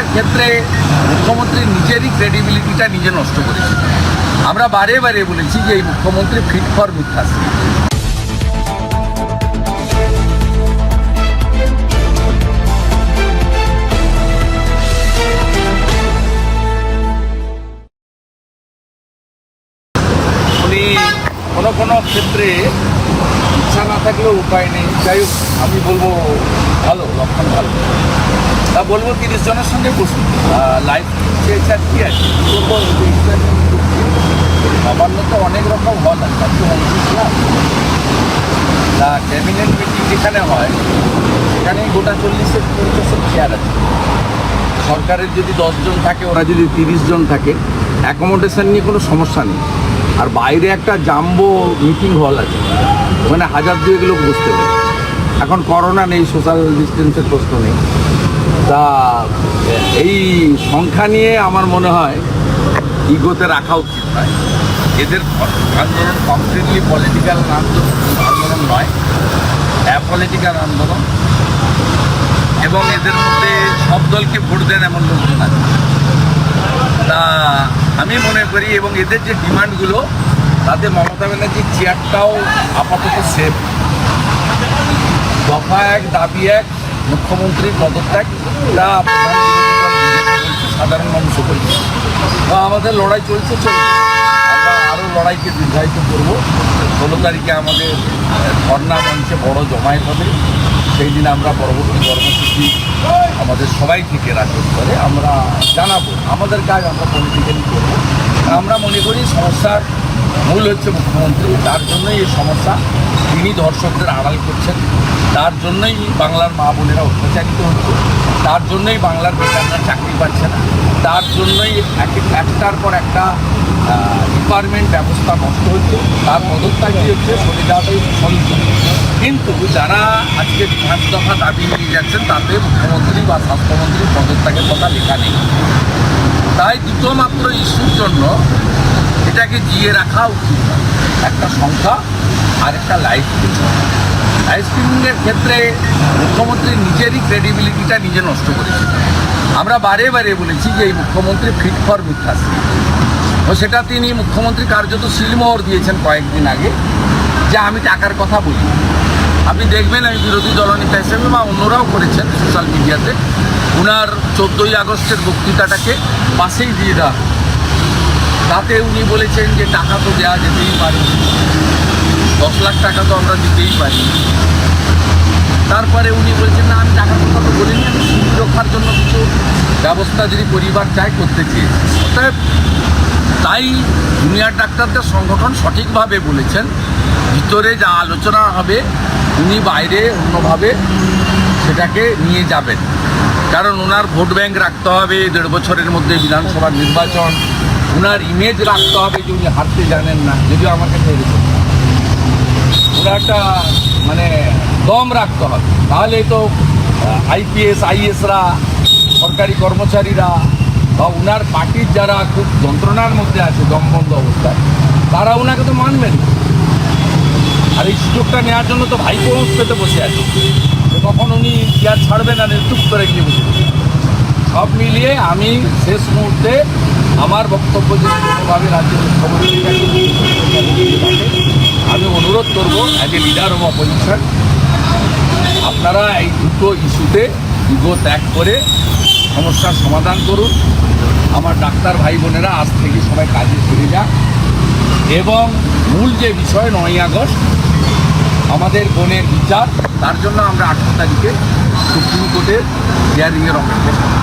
এর ক্ষেত্রে মুখ্যমন্ত্রী নিজেরই ক্রেডিবিলিটিটা নিজে নষ্ট করেছে। আমরা বারে বারে বলেছি যে এই মুখ্যমন্ত্রী ফিট ফর মিথ্যাশ্রী উনি কোনো কোনো ক্ষেত্রে না থাকলেও উপায় নেই। যাই হোক, আমি বলব ভালো, লক্ষণ ভালো। তা বলব তিরিশ জনের সঙ্গে বসুন। লাইফ আর কি আছে? কি করব এই যে ইচ্ছা নিয়ে করছি। নবান্ন তো অনেক রকম হল আছে। না। তা ক্যাবিনেট মিটিং যেখানে হয় সেখানে গোটা চল্লিশের পঞ্চাশের চেয়ার আছে। সরকারের যদি দশজন থাকে, ওরা যদি তিরিশ জন থাকে অ্যাকোমোডেশন নিয়ে কোনো সমস্যা নেই। আর বাইরে একটা জাম্বো মিটিং হল আছে। ওখানে হাজার দুয়েক লোক বুঝতে পারে। এখন করোনা নেই সোশ্যাল ডিস্টেন্সের প্রশ্ন নেই। তা এই সংখ্যা নিয়ে আমার মনে হয় ইগোতে রাখা উচিত নয়। এদের আন্দোলন কমপ্লিটলি পলিটিক্যাল আন্দোলন নয় অ্যাপলিটিক্যাল আন্দোলন। এবং এদের মধ্যে সব দলকে ভোট দেন এমন লোকজন আছে। তা আমি মনে করি এবং এদের যে ডিমান্ডগুলো তাতে মমতা ব্যানার্জির চেয়ারটাও আপাতত সেফ দফা এক, দাবি এক মুখ্যমন্ত্রীর পদত্যাগ, তা সাধারণ মানুষও বলছে বা আমাদের লড়াই চলছে চলছে। আমরা আরও লড়াইকে দীর্ঘায়িত করব। ষোলো তারিখে আমাদের ধর্ণা মঞ্চে বড় জমায়েত হবে। সেই দিন আমরা পরবর্তী কর্মসূচি আমাদের সবাই থেকে রাখতে পারে আমরা জানাব। আমাদের কাজ আমরা পলিটিক্যালি করব। আমরা মনে করি সমস্যার মূল হচ্ছে মুখ্যমন্ত্রী। তার জন্যই এই সমস্যা। তিনি দর্শকদের আড়াল করছেন। তার জন্যই বাংলার মা বোনেরা অত্যাচারিত হচ্ছে। তার জন্যই বাংলার বেকাররা চাকরি পাচ্ছে না। তার জন্যই এক- একটার পর একটা ডিপার্টমেন্ট ব্যবস্থা নষ্ট হচ্ছে। তার পদত্যাগই হচ্ছে সলিউশন কিন্তু যারা আজকে পাঁচ দফা দাবি নিয়ে যাচ্ছেন, তাতে মুখ্যমন্ত্রী বা স্বাস্থ্যমন্ত্রীর পদত্যাগের কথা লেখা নেই। তাই দুটো মাত্র ইস্যুর জন্য এটাকে জিয়ে রাখা উচিত একটা সংখ্যা আর একটা লাইফ লাইফ স্ট্রিমিংয়ের ক্ষেত্রে মুখ্যমন্ত্রী নিজেরই ক্রেডিবিলিটিটা নিজে নষ্ট করেছে। আমরা বারে বারে বলেছি যে এই মুখ্যমন্ত্রী ফিট ফর মিথ্যাশ্রী ও সেটা তিনি মুখ্যমন্ত্রী কার্যত শিলমোহর দিয়েছেন কয়েকদিন আগে, যে আমি টাকার কথা বলি। আপনি দেখবেন আমি বিরোধী দলনেতা হিসেবে বা অন্যরাও করেছেন সোশ্যাল মিডিয়াতে উনার চোদ্দোই আগস্টের বক্তৃতাটাকে পাশেই দিয়ে দেওয়া। তাতে উনি বলেছেন যে টাকা তো দেওয়া যেতেই পারে। দশ লাখ টাকা তো আমরা দিতেই পারি। তারপরে উনি বলছেন, না, আমি টাকার কথা তো বলিনি, আমি সুবিধা রক্ষার জন্য কিছু ব্যবস্থা যদি পরিবার চায় করতে চেয়েছি। অতএব তাই জুনিয়র ডাক্তারদের সংগঠন সঠিকভাবে বলেছেন, ভিতরে যা আলোচনা হবে, উনি বাইরে অন্যভাবে সেটাকে নিয়ে যাবেন। কারণ ওনার ভোট ব্যাংক রাখতে হবে, দেড় বছরের মধ্যে বিধানসভা নির্বাচন ওনার ইমেজ রাখতে হবে যে উনি হারতে জানেন না, যদিও আমাকে এরকম। ওরা একটা মানে দম রাখতে হবে। তাহলে তো আইপিএস আইএসরা সরকারি কর্মচারীরা বা ওনার পার্টির যারা খুব যন্ত্রণার মধ্যে আছে, দমবন্ধ অবস্থায়, তারা ওনাকে তো মানবেন আর এই সুযোগটা নেওয়ার জন্য তো ভাইপো পেতে বসে আছে। কখন উনি চেয়ার ছাড়বেন আর চুপ করে গিয়ে বসে সব মিলিয়ে আমি শেষ মুহূর্তে আমার বক্তব্য যদি কোনোভাবে রাজ্যের আমি অনুরোধ করব as a leader of opposition আপনারা এই দুটো ইস্যুতে ইগো ত্যাগ করে সমস্যার সমাধান করুন। আমার ডাক্তার ভাই বোনেরা আজ থেকে সবাই কাজে ফিরে যাক। এবং মূল যে বিষয় নয় আগস্ট, আমাদের বোনের বিচার, তার জন্য আমরা আঠারো তারিখে সুপ্রিম কোর্টের হিয়ারিংয়ের অপেক্ষা